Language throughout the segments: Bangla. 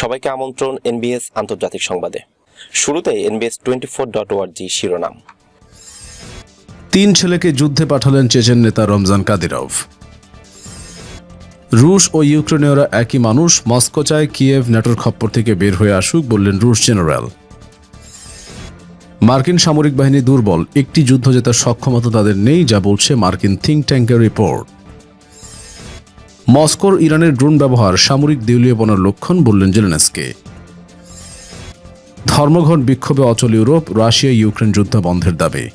সবাইকে আমন্ত্রণ এনবিএস আন্তর্জাতিক সংবাদে। শুরুতে এনবিএস টোয়েন্টি ফোর ডট ওয়ার্জি শিরোনাম। তিন ছেলেকে যুদ্ধে পাঠালেন চেচেন নেতা রমজান কাদিরভ। রুশ ও ইউক্রেনীয়রা একই মানুষ মস্কো চায় কিয়েভ নেটোর খপ্পর থেকে বের হয়ে আসুক বললেন রুশ জেনারেল। মার্কিন সামরিক বাহিনী দুর্বল, একটি যুদ্ধ জেতার সক্ষমতা তাদের নেই, যা বলছে মার্কিন থিঙ্ক ট্যাঙ্কের রিপোর্ট। মস্কোর ইরানের ড্রোন ব্যবহার সামরিক দেউলিয়াপনার লক্ষণ বললেন জেলেনাসকে। ধর্মঘট বিক্ষোভে অচল ইউরোপ, রাশিয়া, ইউক্রেন যুদ্ধ বন্ধের দাবি।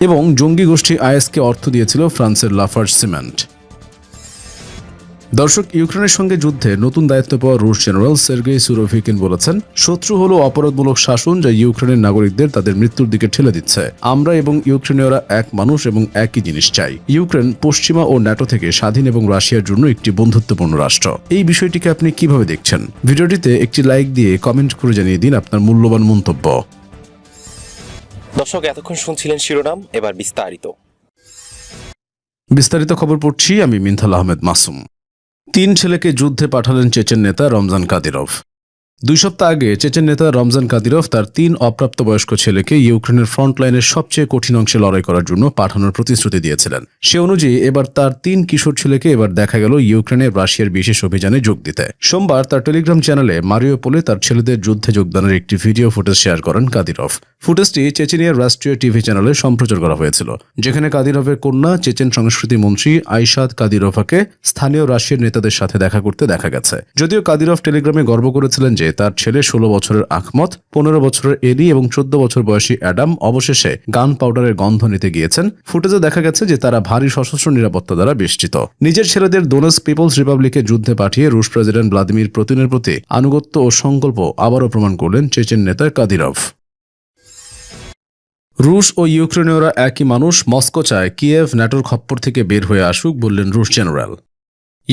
এবং জঙ্গি গোষ্ঠী আইএসকে অর্থ দিয়েছিল ফ্রান্সের লাফার্জ সিমেন্ট। দর্শক ইউক্রেনের সঙ্গে যুদ্ধে নতুন দায়িত্ব পাওয়া রুশ জেনারেল সের্গেই সুরোভিকিন বলেছেন শত্রু হল অপরাধমূলক শাসন যা ইউক্রেনের নাগরিকদের তাদের মৃত্যুর দিকে ঠেলে দিচ্ছে। আমরা এবং ইউক্রেনীয়রা এক মানুষ এবং একই জিনিস চাই। ইউক্রেন পশ্চিমা ও ন্যাটো থেকে স্বাধীন এবং রাশিয়ার জন্য একটি বন্ধুত্বপূর্ণ রাষ্ট্র। এই বিষয়টিকে আপনি কীভাবে দেখছেন? ভিডিওটিতে একটি লাইক দিয়ে কমেন্ট করে জানিয়ে দিন আপনার মূল্যবান মন্তব্য। দর্শক এতক্ষণ শুনছিলেন শিরোনাম এবার বিস্তারিত। বিস্তারিত খবর পড়ছি আমি মিনথাল আহমেদ মাসুম। তিন ছেলেকে যুদ্ধে পাঠালেন চেচেন নেতা রমজান কাদিরভ। দুই সপ্তাহ আগে চেচেন নেতা রমজান কাদিরভ তার তিন অপ্রাপ্তবয়স্ক ছেলেকে ইউক্রেনের ফ্রন্ট লাইনের সবচেয়ে কঠিন অংশে লড়াই করার জন্য পাঠানোর প্রতিশ্রুতি দিয়েছিলেন। সে অনুযায়ী এবার তার তিন কিশোর ছেলেকে এবার দেখা গেল ইউক্রেনে রাশিয়ার বিশেষ অভিযানে যোগ দিতে। সোমবার তার টেলিগ্রাম চ্যানেলে মারিওপোলে তার ছেলেদের যুদ্ধে যোগদানের একটি ভিডিও ফুটেজ শেয়ার করেন কাদিরভ। ফুটেজটি চেচেনিয়ার রাষ্ট্রীয় টিভি চ্যানেলে সম্প্রচার করা হয়েছিল, যেখানে কাদিরভের কন্যা, চেচেন সংস্কৃতি মন্ত্রী আইসাদ কাদিরোভাকে স্থানীয় রাশিয়ার নেতাদের সাথে দেখা করতে দেখা গেছে। যদিও কাদিরভ টেলিগ্রামে গর্ব করেছিলেন যে তার ছেলে ষোলো বছরের আখমত, পনেরো বছরের এলি এবং চোদ্দ বছর বয়সী অ্যাডাম অবশেষে গান পাউডারের গন্ধ নিতে গিয়েছেন। ফুটেজে দেখা গেছে যে তারা ভারী সশস্ত্র নিরাপত্তা দ্বারা বেষ্টিত। নিজের ছেলেদের দোনেস পিপলস রিপাবলিকে যুদ্ধে পাঠিয়ে রুশ প্রেসিডেন্ট ভ্লাদিমির পুতিনের প্রতি আনুগত্য ও সংকল্প আবারও প্রমাণ করলেন চেচেন নেতা কাদিরভ। রুশ ও ইউক্রেনীয়রা একই মানুষ মস্কো চায় কিয়েভ ন্যাটোর খপ্পর থেকে বের হয়ে আসুক, বললেন রুশ জেনারেল।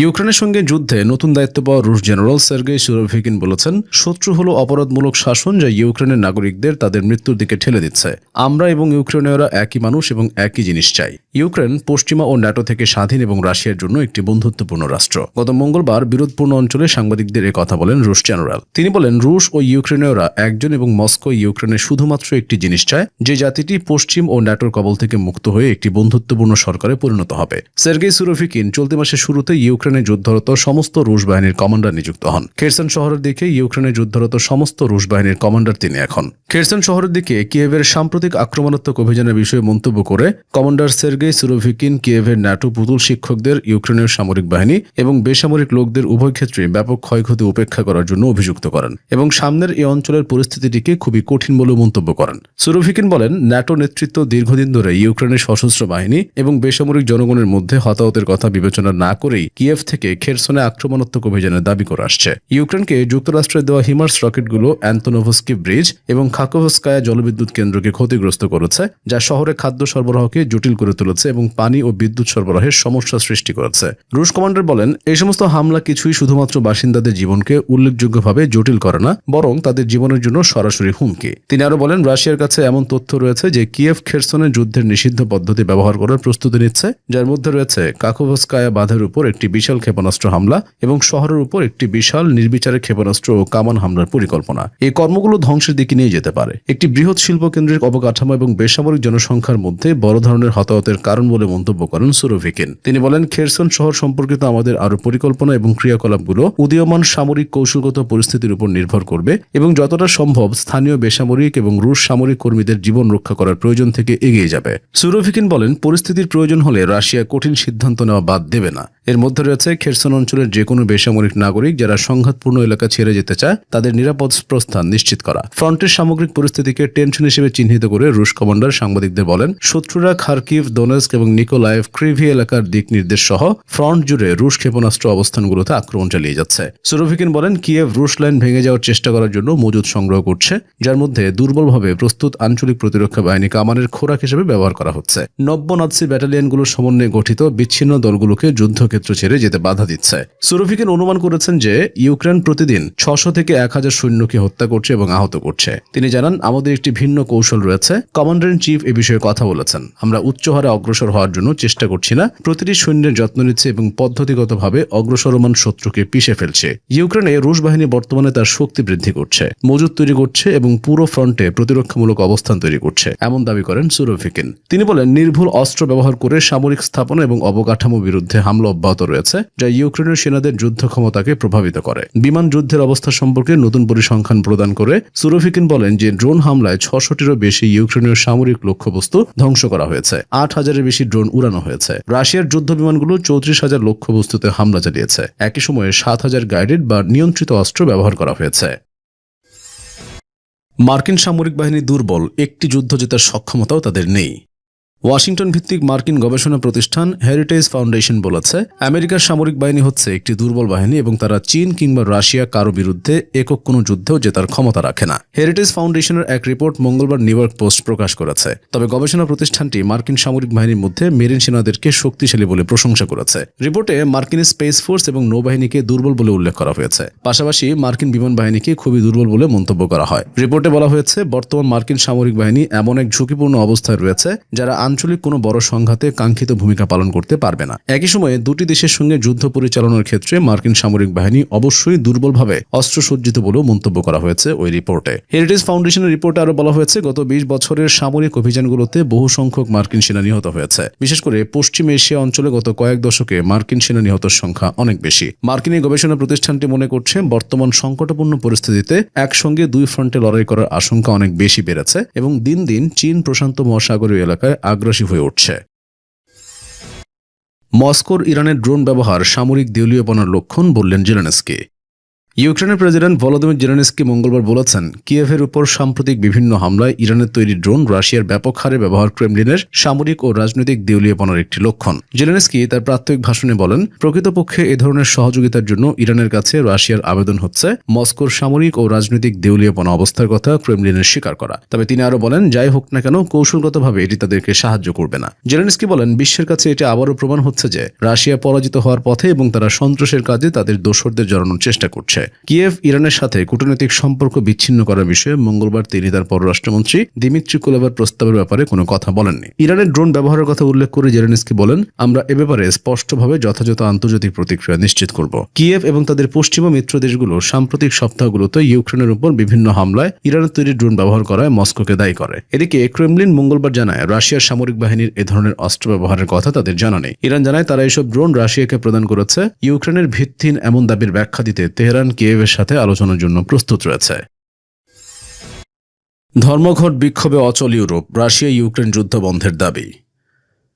ইউক্রেনের সঙ্গে যুদ্ধে নতুন দায়িত্ব পাওয়া রুশ জেনারেল সার্গেই সুরোভিকিন বলেছেন, শত্রু হল অপরাধমূলক শাসন যা ইউক্রেনের নাগরিকদের তাদের মৃত্যুর দিকে ঠেলে দিচ্ছে। আমরা এবং ইউক্রেনীয়রা একই মানুষ এবং একই জিনিস চাই। ইউক্রেন পশ্চিমা ও ন্যাটো থেকে স্বাধীন এবং রাশিয়ার জন্য একটি বন্ধুত্বপূর্ণ রাষ্ট্র। গত মঙ্গলবার বিরোধপূর্ণ অঞ্চলে সাংবাদিকদের এ কথা বলেন রুশ জেনারেল। তিনি বলেন, রুশ ও ইউক্রেনীয়রা একজন এবং মস্কো ইউক্রেনের শুধুমাত্র একটি জিনিস চায়, যে জাতিটি পশ্চিম ও ন্যাটোর কবল থেকে মুক্ত হয়ে একটি বন্ধুত্বপূর্ণ সরকারে পরিণত হবে। সের্গেই সুরভিকিন চলতি মাসের শুরুতে ইউক্রেনে যুদ্ধরত সমস্ত রুশ বাহিনীর কমান্ডার নিযুক্ত হন। খেরসন শহরের দিকে ইউক্রেনে যুদ্ধরত সমস্ত রুশ বাহিনীর কমান্ডার তিনি এখন। খেরসন শহরের দিকে কিয়েভের সাম্প্রতিক আক্রমণাত্মক অভিযানের বিষয়ে মন্তব্য করে কমান্ডার সের্গেই সুরোভিকিন কিয়েভের ন্যাটো পুতুল শিক্ষকদের ইউক্রেনের সামরিক বাহিনী এবং বেসামরিক লোকদের উভয় ক্ষেত্রে ব্যাপক ক্ষয়ক্ষতি উপেক্ষা করার জন্য অভিযুক্ত করেন এবং সামনের এই অঞ্চলের পরিস্থিতিটিকে খুবই কঠিন বলে মন্তব্য করেন। সুরোভিকিন বলেন, ন্যাটো নেতৃত্ব দীর্ঘদিন ধরে ইউক্রেনের সশস্ত্র বাহিনী এবং বেসামরিক জনগণের মধ্যে হতাহতের কথা বিবেচনা না করেই কিয়েভ থেকে খেরসনে আক্রমণাত্মক অভিযানের দাবি করে আসছে। ইউক্রেনকে যুক্তরাষ্ট্রের দেওয়া হিমার্স রকেটগুলো অ্যান্তনোভস্কি ব্রিজ এবং খাকোভস্কায়া জলবিদ্যুৎ কেন্দ্রকে ক্ষতিগ্রস্ত করেছে, যা শহরে খাদ্য সরবরাহকে জটিল করে তুলেছে এবং পানি ও বিদ্যুৎ সরবরাহের সমস্যা সৃষ্টি করেছে। রুশ কমান্ডার বলেন এই সমস্ত হামলা কিছুই শুধুমাত্র বাসিন্দাদের জীবনকে উল্লেখযোগ্যভাবে জটিল করে না, বরং তাদের জীবনের জন্য সরাসরি হুমকি। তিনি আরও বলেন, রাশিয়ার কাছে এমন তথ্য রয়েছে যে কিয়েভ খেরসনের যুদ্ধের নিষিদ্ধ পদ্ধতি ব্যবহার করার প্রস্তুতি নিচ্ছে, যার মধ্যে রয়েছে কাকোভস্কায়া বাঁধের উপর একটি বিশাল ক্ষেপণাস্ত্র হামলা এবং শহরের উপর একটি বিশাল নির্বিচারে ক্ষেপণাস্ত্র ও কামান হামলার পরিকল্পনা। এই কর্মগুলো ধ্বংসের দিকে নিয়ে যেতে পারে। একটি বৃহৎ শিল্প কেন্দ্রিক অবকাঠামো এবং বেসামরিক জনসংখ্যার মধ্যে বড় ধরনের হতাহতের কারণ বলে মন্তব্য করেন সুরোভিকিন। তিনি বলেন, খেরসন শহর সম্পর্কিত আমাদের আরও পরিকল্পনা এবং ক্রিয়াকলাপগুলো উদীয়মান সামরিক কৌশলগত পরিস্থিতির উপর নির্ভর করবে এবং যতটা সম্ভব স্থানীয় বেসামরিক এবং রুশ সামরিক কর্মীদের জীবন রক্ষা করার প্রয়োজন থেকে এগিয়ে যাবে। সুরভিকিন বলেন, পরিস্থিতির প্রয়োজন হলে রাশিয়া কঠিন সিদ্ধান্ত নেওয়া বাদ দেবে না। এর মধ্যে রয়েছে খেরসন অঞ্চলের যে কোনো বেসামরিক নাগরিক যারা সংঘাতপূর্ণ এলাকা ছেড়ে যেতে চায়, তাদের নিরাপদ প্রস্থান নিশ্চিত করা। ফ্রন্টের সামগ্রিক পরিস্থিতিকে টেনশন হিসেবে চিহ্নিত করে রুশ কমান্ডার সাংবাদিকদের বলেন, শত্রুরা খার্কিভ, দোনেস্ক এবং নিকোলায়েভ ক্রিভি এলাকার দিক নির্দেশ সহ ফ্রন্ট জুড়ে রুশ ক্ষেপণাস্ত্র অবস্থানগুলোতে আক্রমণ চালিয়ে যাচ্ছে। সুরভিকিন বলেন, কিয়েভ রুশ লাইন ভেঙে যাওয়ার চেষ্টা করার জন্য মজুদ সংগ্রহ করছে, যার মধ্যে দুর্বলভাবে প্রস্তুত আঞ্চলিক প্রতিরক্ষা বাহিনী কামানের খোরাক হিসেবে ব্যবহার করা হচ্ছে। নব্য নাৎসি ব্যাটালিয়নগুলোর সমন্বয়ে গঠিত বিচ্ছিন্ন দলগুলোকে যুদ্ধক্ষেত্রে যুদ্ধক্ষেত্র ছেড়ে যেতে বাধা দিচ্ছে। সুরোভিকেন অনুমান করেছেন যে, ইউক্রেন প্রতিদিন ছশো থেকে এক হাজার সৈন্যকে হত্যা করছে এবং আহত করছে। তিনি জানান, আমাদের একটি ভিন্ন কৌশল রয়েছে। কমান্ডার ইন চিফ এ বিষয়ে কথা বলেছেন। আমরা উচ্চ হারে অগ্রসর হওয়ার জন্য চেষ্টা করছি না। প্রতিটি সৈন্যের যত্ন নিচ্ছে এবং পদ্ধতিগতভাবে অগ্রসরমান শত্রুকে পিষে ফেলছে। ইউক্রেনে রুশ বাহিনী বর্তমানে তার শক্তি বৃদ্ধি করছে, মজুদ তৈরি করছে এবং পুরো ফ্রন্টে প্রতিরক্ষামূলক অবস্থান তৈরি করছে, এমন দাবি করেন সুরোভিকিন। তিনি বলেন, নির্ভুল অস্ত্র ব্যবহার করে সামরিক স্থাপনা এবং অবকাঠামো বিরুদ্ধে হামলা অব্যাহত রয়েছে, যা ইউক্রেনের সেনাদের যুদ্ধ ক্ষমতাকে প্রভাবিত করে। বিমান যুদ্ধের অবস্থা সম্পর্কে নতুন পরিসংখ্যান প্রদান করে সুরফিকিন বলেন যে, ড্রোন হামলায় ছশোটিরও বেশি ইউক্রেনীয় সামরিক লক্ষ্যবস্তু ধ্বংস করা হয়েছে। আট হাজারের বেশি ড্রোন উড়ানো হয়েছে। রাশিয়ার যুদ্ধ বিমানগুলো চৌত্রিশ হাজার লক্ষ্যবস্তুতে হামলা চালিয়েছে। একই সময়ে সাত হাজার গাইডেড বা নিয়ন্ত্রিত অস্ত্র ব্যবহার করা হয়েছে। মার্কিন সামরিক বাহিনী দুর্বল, একটি যুদ্ধ জেতার সক্ষমতাও তাদের নেই। ওয়াশিংটন ভিত্তিক মার্কিন গবেষণা প্রতিষ্ঠান হেরিটেজ ফাউন্ডেশন বলেছে, আমেরিকার সামরিক বাহিনী হচ্ছে একটি দুর্বল বাহিনী এবং তারা চীন কিংবা রাশিয়া কারও বিরুদ্ধে একক কোনো যুদ্ধেও জেতার ক্ষমতা রাখে না। হেরিটেজ ফাউন্ডেশনের এক রিপোর্ট মঙ্গলবার নিউ ইয়র্ক পোস্ট প্রকাশ করেছে। তবে গবেষণা প্রতিষ্ঠানটি মার্কিন সামরিক বাহিনীর মধ্যে মেরিন সেনাদেরকে শক্তিশালী বলে প্রশংসা করেছে। রিপোর্টে মার্কিন স্পেস ফোর্স এবং নৌবাহিনীকে দুর্বল বলে উল্লেখ করা হয়েছে। পাশাপাশি মার্কিন বিমান বাহিনীকে খুবই দুর্বল বলে মন্তব্য করা হয়। রিপোর্টে বলা হয়েছে, বর্তমান মার্কিন সামরিক বাহিনী এমন এক ঝুঁকিপূর্ণ অবস্থায় রয়েছে যারা আঞ্চলিক কোনো বড় সংঘাতে কাঙ্ক্ষিত ভূমিকা পালন করতে পারবে না। একই সময়ে দুটি দেশের সঙ্গে যুদ্ধ পরিচালনার ক্ষেত্রে মার্কিন সামরিক বাহিনী অবশ্যই দুর্বলভাবে অস্ত্রসজ্জিত বলেও মন্তব্য করা হয়েছে ওই রিপোর্টে। হেরিটেজ ফাউন্ডেশনের রিপোর্টে আরও বলা হয়েছে, গত বিশ বছরের সামরিক অভিযানগুলোতে বহু সংখ্যক মার্কিন সেনা নিহত হয়েছে। বিশেষ করে পশ্চিম এশিয়া অঞ্চলে গত কয়েক দশকে মার্কিন সেনা নিহতের সংখ্যা অনেক বেশি। মার্কিন এই গবেষণা প্রতিষ্ঠানটি মনে করছে, বর্তমান সংকটপূর্ণ পরিস্থিতিতে একসঙ্গে দুই ফ্রন্টে লড়াই করার আশঙ্কা অনেক বেশি বেড়েছে এবং দিন দিন চীন প্রশান্ত মহাসাগরীয় এলাকায় আগ্রাসী হয়ে উঠছে। মস্কোর ইরানের ড্রোন ব্যবহার সামরিক দেউলিয়াপনার লক্ষণ বললেন জেলেনস্কি। ইউক্রেনের প্রেসিডেন্ট ভলোদিমির জেলেনস্কি মঙ্গলবার বলেছেন, কিয়েভের উপর সাম্প্রতিক বিভিন্ন হামলায় ইরানের তৈরি ড্রোন রাশিয়ার ব্যাপক হারে ব্যবহার ক্রেমলিনের সামরিক ও রাজনৈতিক দেউলিয়াপনার একটি লক্ষণ। জেলেনস্কি তার প্রাত্যহিক ভাষণে বলেন, প্রকৃতপক্ষে এ ধরনের সহযোগিতার জন্য ইরানের কাছে রাশিয়ার আবেদন হচ্ছে মস্কোর সামরিক ও রাজনৈতিক দেউলিয়াপনা অবস্থার কথা ক্রেমলিনের স্বীকার করা। তবে তিনি আরও বলেন, যাই হোক না কেন, কৌশলগতভাবে এটি তাদেরকে সাহায্য করবে না। জেলেনস্কি বলেন, বিশ্বের কাছে এটি আবারও প্রমাণ হচ্ছে যে রাশিয়া পরাজিত হওয়ার পথে এবং তারা সন্ত্রাসের কাজে তাদের দোসরদের জড়ানোর চেষ্টা করছে। কিয়েভ, ইরানের সাথে কূটনৈতিক সম্পর্ক বিচ্ছিন্ন করার বিষয়ে মঙ্গলবার তিনি তার পররাষ্ট্রমন্ত্রী দিমিত্রি কুলেবার প্রস্তাবের ব্যাপারে কোনো কথা বলেননি। ইরানের ড্রোন ব্যবহারের কথা উল্লেখ করে জেলেনস্কি বলেন, আমরা এ ব্যাপারে স্পষ্টভাবে যথাযথ আন্তর্জাতিক প্রতিক্রিয়া নিশ্চিত করব। কিয়েভ এবং তাদের পশ্চিমা মিত্র দেশগুলো সাম্প্রতিক সপ্তাহগুলোতে ইউক্রেনের উপর বিভিন্ন হামলায় ইরানের তৈরি ড্রোন ব্যবহার করায় মস্কোকে দায়ী করে। এদিকে ক্রেমলিন মঙ্গলবার জানায়, রাশিয়ার সামরিক বাহিনীর এ ধরনের অস্ত্র ব্যবহারের কথা তাদের জানা নেই। ইরান জানায়, তারা এসব ড্রোন রাশিয়াকে প্রদান করেছে। ইউক্রেনের ভিত্তিহীন এমন দাবির ব্যাখ্যা দিতে তেহরান কিয়েভের সাথে আলোচনার জন্য প্রস্তুত রয়েছে। ধর্মঘট বিক্ষোভে অচল ইউরোপ রাশিয়া ইউক্রেন যুদ্ধ বন্ধের দাবি।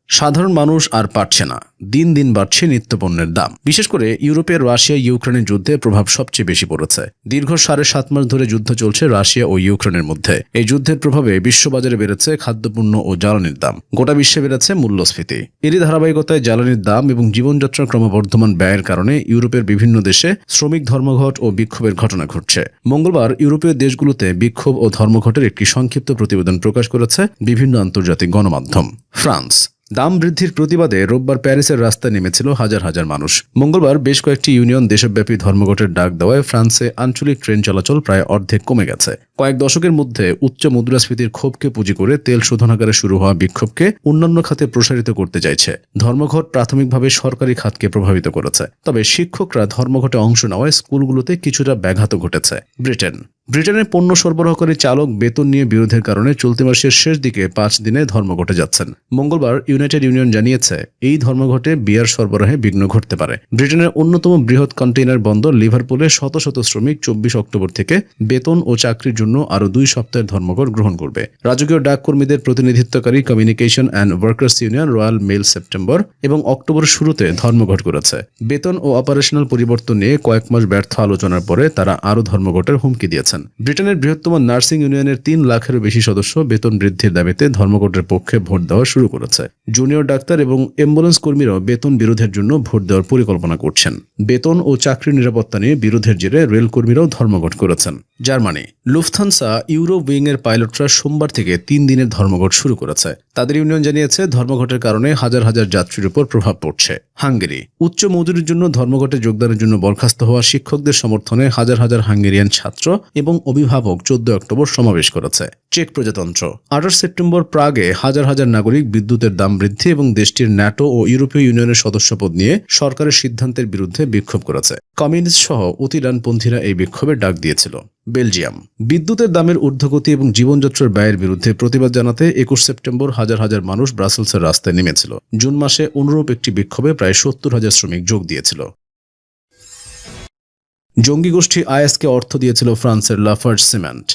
সাধারণ মানুষ আর পারছে না। দিন দিন বাড়ছে নিত্যপণ্যের দাম। বিশেষ করে ইউরোপের রাশিয়া, ইউক্রেনের যুদ্ধে প্রভাব সবচেয়ে বেশি পড়েছে। দীর্ঘ সাড়ে সাত মাস ধরে যুদ্ধ চলছে রাশিয়া ও ইউক্রেনের মধ্যে। এই যুদ্ধের প্রভাবে বিশ্ববাজারে বেড়েছে খাদ্যপণ্য ও জ্বালানির দাম। গোটা বিশ্বে বেড়েছে মূল্যস্ফীতি। এরই ধারাবাহিকতায় জ্বালানির দাম এবং জীবনযাত্রার ক্রমবর্ধমান ব্যয়ের কারণে ইউরোপের বিভিন্ন দেশে শ্রমিক ধর্মঘট ও বিক্ষোভের ঘটনা ঘটছে। মঙ্গলবার ইউরোপীয় দেশগুলোতে বিক্ষোভ ও ধর্মঘটের একটি সংক্ষিপ্ত প্রতিবেদন প্রকাশ করেছে বিভিন্ন আন্তর্জাতিক গণমাধ্যম। ফ্রান্স দাম বৃদ্ধির প্রতিবাদে রোববার প্যারিসের রাস্তায় নেমেছিল হাজার হাজার মানুষ। মঙ্গলবার বেশ কয়েকটি ইউনিয়ন দেশব্যাপী ধর্মঘটের ডাক দেওয়ায় ফ্রান্সে আঞ্চলিক ট্রেন চলাচল প্রায় অর্ধেক কমে গেছে। কয়েক দশকের মধ্যে উচ্চ মুদ্রাস্ফীতির ক্ষোভকে পুঁজি করে তেল শোধনাগারে শুরু হওয়া বিক্ষোভকে অন্যান্য খাতে প্রসারিত করতে চাইছে। ধর্মঘট প্রাথমিকভাবে সরকারি খাতকে প্রভাবিত করেছে। তবে শিক্ষকরা ধর্মঘটে অংশ নেওয়ায় স্কুলগুলোতে কিছুটা ব্যাঘাত ঘটেছে। ব্রিটেন। ব্রিটেনের পণ্য সরবরাহকারী চালক বেতন নিয়ে বিরোধের কারণে চলতি মাসের শেষ দিকে পাঁচ দিনে ধর্মঘটে যাচ্ছেন। মঙ্গলবার ইউনাইটেড ইউনিয়ন জানিয়েছে, এই ধর্মঘটে বিয়ার সরবরাহে বিঘ্ন ঘটতে পারে। ব্রিটেনের অন্যতম বৃহৎ কন্টেইনার বন্দর লিভারপুলে শত শত শ্রমিক চব্বিশ অক্টোবর থেকে বেতন ও চাকরির জন্য আরও দুই সপ্তাহের ধর্মঘট গ্রহণ করবে। রাজকীয় ডাক কর্মীদের প্রতিনিধিত্বকারী Communication and Workers Union Royal Mail September এবং অক্টোবর শুরুতে ধর্মঘট করেছে। বেতন ও অপারেশনাল পরিবর্তন নিয়ে কয়েক মাস ব্যর্থ আলোচনার পরে তারা আরও ধর্মঘটের হুমকি দিয়েছেন। ব্রিটেনের বৃহত্তম নার্সিং ইউনিয়নের তিন লাখেরও বেশি সদস্য বেতন বৃদ্ধির দাবিতে ধর্মঘটের পক্ষে ভোট দেওয়া শুরু করেছে। জুনিয়র ডাক্তার এবং অ্যাম্বুলেন্স কর্মীরাও বেতন বিরোধের জন্য ভোট দেওয়ার পরিকল্পনা করছেন। বেতন ও চাকরির নিরাপত্তা নিয়ে বিরোধের জেরে রেল কর্মীরাও ধর্মঘট করেছেন। জার্মানি লুফথান লুফথানসা ইউরো উইং এর পাইলটরা সোমবার থেকে তিন দিনের ধর্মঘট শুরু করেছে। তাদের ইউনিয়ন জানিয়েছে, ধর্মঘটের কারণে হাজার হাজার যাত্রীর উপর প্রভাব পড়ছে। হাঙ্গেরি উচ্চ মজুরির জন্য ধর্মঘটে যোগদানের জন্য বরখাস্ত হওয়া শিক্ষকদের সমর্থনে হাজার হাজার হাঙ্গেরিয়ান ছাত্র এবং অভিভাবক চোদ্দ অক্টোবর সমাবেশ করেছে। চেক প্রজাতন্ত্র আঠাশ সেপ্টেম্বর প্রাগে হাজার হাজার নাগরিক বিদ্যুতের দাম বৃদ্ধি এবং দেশটির ন্যাটো ও ইউরোপীয় ইউনিয়নের সদস্যপদ নিয়ে সরকারের সিদ্ধান্তের বিরুদ্ধে বিক্ষোভ করেছে। কমিউনিস্ট সহ অতি ডানপন্থীরা এই বিক্ষোভের ডাক দিয়েছিল। বেলজিয়াম। বিদ্যুতের দামের ঊর্ধ্বগতি এবং জীবনযাত্রার ব্যয়ের বিরুদ্ধে প্রতিবাদ জানাতে একুশ সেপ্টেম্বর হাজার হাজার মানুষ ব্রাসেলসের রাস্তায় নেমেছিল। জুন মাসে অনুরূপ একটি বিক্ষোভে প্রায় সত্তর হাজার শ্রমিক যোগ দিয়েছিল। জঙ্গি গোষ্ঠী আইএসকে অর্থ দিয়েছিল ফ্রান্সের Lafarge cement.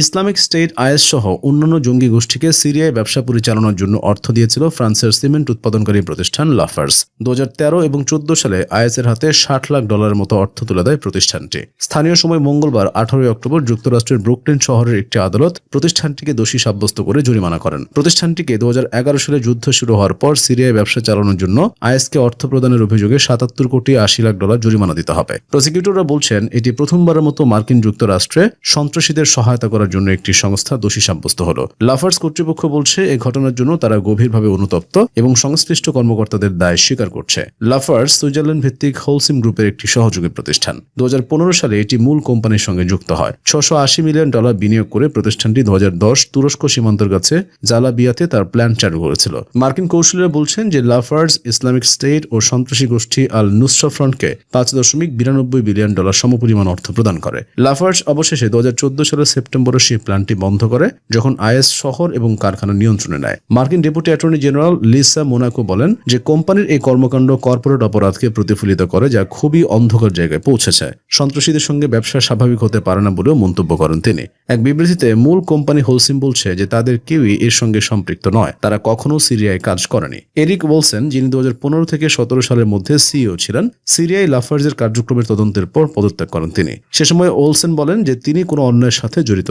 Islamic State IS সহ অন্যান্য জঙ্গি গোষ্ঠীকে সিরিয়ায় ব্যবসা পরিচালনার জন্য অর্থ দিয়েছিল ফ্রান্সের সিমেন্ট উৎপাদনকারী প্রতিষ্ঠান লাফার্স। দু হাজার তেরো এবং চোদ্দ সালে আইএসের হাতে ষাট লাখ ডলারের মতো অর্থ তুলে দেয় প্রতিষ্ঠানটি। স্থানীয় সময় মঙ্গলবার আঠারোই অক্টোবর যুক্তরাষ্ট্রের ব্রুকলিন শহরের একটি আদালত প্রতিষ্ঠানটিকে দোষী সাব্যস্ত করে জরিমানা করেন। প্রতিষ্ঠানটিকে দু হাজার এগারো সালে যুদ্ধ শুরু হওয়ার পর সিরিয়ায় ব্যবসা চালানোর জন্য আইএসকে অর্থ প্রদানের অভিযোগে সাতাত্তর কোটি আশি লাখ ডলার জরিমানা দিতে হবে। প্রসিকিউটররা বলছেন, এটি প্রথমবারের মতো মার্কিন যুক্তরাষ্ট্রে সন্ত্রাসীদের সহায়তা করার জন্য একটি সংস্থা দোষী সাব্যস্ত হল। লাফার্স কর্তৃপক্ষ বলছে এই ঘটনার জন্য তারা গভীরভাবে অনুতপ্ত এবং সংশ্লিষ্ট কর্মকর্তাদের দায় স্বীকার করছে। লাফার্স সুইজারল্যান্ড ভিত্তিক হোলসিম গ্রুপের একটি সহযোগী প্রতিষ্ঠান। দু সালে এটি মূল কোম্পানির সঙ্গে যুক্ত হয়। ছশো মিলিয়ন ডলার বিনিয়োগ করে প্রতিষ্ঠানটি দু তুরস্ক সীমান্তের কাছে জালাবিয়াতে তার প্ল্যান চালু করেছিল। মার্কিন কৌশলীরা বলছেন যে লাফার্স ইসলামিক স্টেট ও সন্ত্রাসী গোষ্ঠী আল নুসরা ফ্রন্টকে পাঁচ দশমিক বিরানব্বই বিলিয়ন ডলার সমপরিমাণ অর্থ প্রদান করে। লাফার্স অবশেষে দু হাজার চোদ্দ সালের সেপ্টেম্বরে সেই প্ল্যানটি বন্ধ করে যখন আইএস শহর এবং কারখানা নিয়ন্ত্রণে নেয়। মার্কিন deputy attorney general Lisa Monaco বলেন যে কোম্পানির এই কর্মকাণ্ড কর্পোরেট অপরাধকে প্রতিফলিত করে যা খুবই অন্ধকার জায়গায় পৌঁছেছে। সন্ত্রাসীদের সঙ্গে ব্যবসা স্বাভাবিক হতে পারে না বলেও মন্তব্য করেন তিনি। এক বিবৃতিতে মূল কোম্পানি হোলসিম বলছে যে তাদের কেউই এর সঙ্গে সম্পৃক্ত নয়, তারা কখনো সিরিয়ায় কাজ করেনি। এরিক বলসেন যিনি দু হাজার পনেরো থেকে সতেরো সালের মধ্যে সিইও ছিলেন, সিরিয়ায় লাফার্জের কার্যক্রমের তদন্তের পর পদত্যাগ করেন তিনি। সে সময় ওলসেন বলেন যে তিনি কোনো অন্যায়ের সাথে জড়িত